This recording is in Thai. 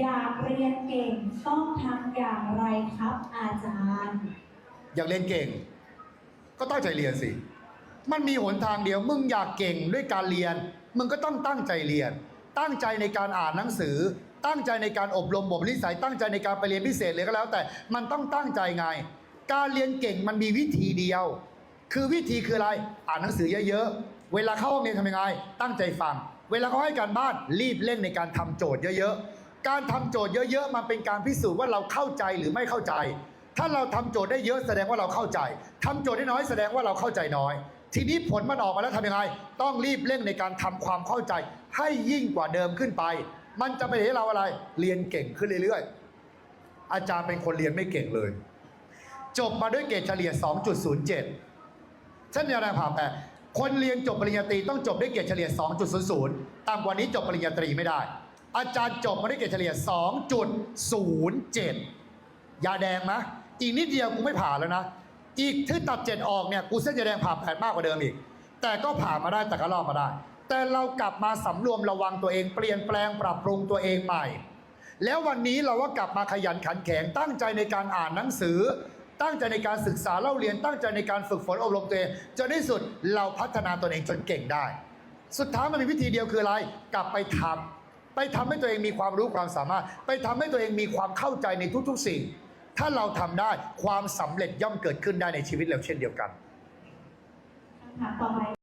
อยากเรียนเก่งต้องทำอย่างไรครับอาจารย์ อยากเรียนเก่ง ก็ตั้งใจเรียนสิ มันมีหนทางเดียว มึงอยากเก่งด้วยการเรียน มึงก็ต้องตั้งใจเรียน ตั้งใจในการอ่านหนังสือ ตั้งใจในการอบรมบ่มนิสัย ตั้งใจในการไปเรียนพิเศษเลยก็แล้ว แต่ มันต้องตั้งใจไง การเรียนเก่งมันมีวิธีเดียว คือวิธีคืออะไร อ่านหนังสือเยอะๆ เวลาเข้าห้องเรียนทำยังไง ตั้งใจฟัง เวลาเขาให้การบ้านรีบเร่งในการทำโจทย์เยอะๆ การทำโจทย์เยอะๆ มันเป็นการพิสูจน์ว่าเราเข้าใจหรือไม่เข้าใจ ถ้าเราทำโจทย์ได้เยอะแสดงว่าเราเข้าใจทำโจทย์ได้น้อยแสดงว่าเราเข้าใจน้อย ทีนี้ผลมันออกมาแล้วทำยังไง ต้องรีบเร่งในการทำความเข้าใจ ให้ยิ่งกว่าเดิมขึ้นไป มันจะไปเห็นเราอะไร เรียนเก่งขึ้นเรื่อยๆ อาจารย์เป็นคนเรียนไม่เก่งเลย จบมาด้วยเกรดเฉลี่ย 2.07 เช่นเดียวกันผ่าแปคนเรียนจบปริญญาตรีต้องจบด้วยเกรดเฉลี่ย 2.00 ต่ำกว่านี้จบปริญญาตรีไม่ได้ อาจารย์จบมาได้เกรดเฉลี่ย 2.07 ยาแดงนะอีกนิดเดียวกูไม่ผ่านแล้วนะ อีกที่ตัดเจ็ดออกเนี่ยกูเส้นยาแดงผ่าแปดมากกว่าเดิมอีก แต่ก็ผ่านมาได้แต่ก็รอดมาได้ แต่เรากลับมาสำรวมระวังตัวเองเปลี่ยนแปลงปรับปรุงตัวเองใหม่ แล้ววันนี้เราก็กลับมาขยันขันแข็งตั้งใจในการอ่านหนังสือ ตั้งใจในการศึกษาเล่าเรียน ตั้งใจในการฝึกฝนอบรมตัวเองจนที่สุดเราพัฒนาตัวเองจนเก่งได้ สุดท้ายมันมีวิธีเดียวคืออะไรกลับไปทำ ไปทำให้ตัวเองมีความรู้ความสามารถ ไปทำให้ตัวเองมีความเข้าใจในทุกๆสิ่ง ถ้าเราทำได้ความสำเร็จย่อมเกิดขึ้นได้ในชีวิตเราเช่นเดียวกันคำถามต่อไป